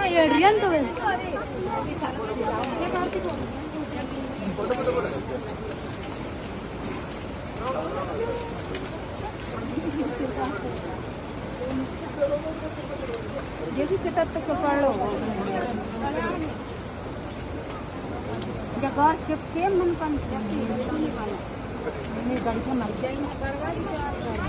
Adrian तो है यही किताब तो पढ़ो जगार चिपके मन कम मैंने गाड़ी के मर जाए सरकार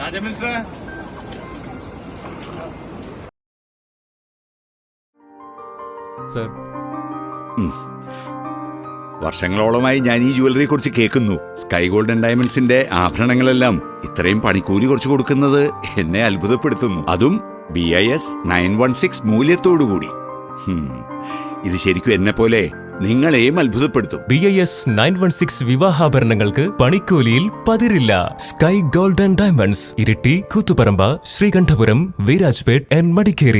രാജമിനിസ്റ്ററെ സർ വർഷങ്ങളോളമായി ഞാൻ ഈ ജുവലറിയെ കുറിച്ച് കേൾക്കുന്നു സ്കൈ ഗോൾഡൻ ഡയമണ്ട്സിന്റെ ആഭരണങ്ങളെല്ലാം ഇത്രയും പണിക്കൂലി കുറച്ച് കൊടുക്കുന്നത് എന്നെ അത്ഭുതപ്പെടുത്തുന്നു അതും B I S nine one six മൂല്യത്തോടുകൂടി ഇത് ശരിക്കും എന്നെ പോലെ നിങ്ങളെയും അത്ഭുതപ്പെടുത്തും B I S nine one six വിവാഹാഭരണങ്ങൾക്ക് പണിക്കൂലിയിൽ പതിരില്ല sky golden diamonds Iritty Koothuparamba Sreekandapuram Virajpet N Madikeri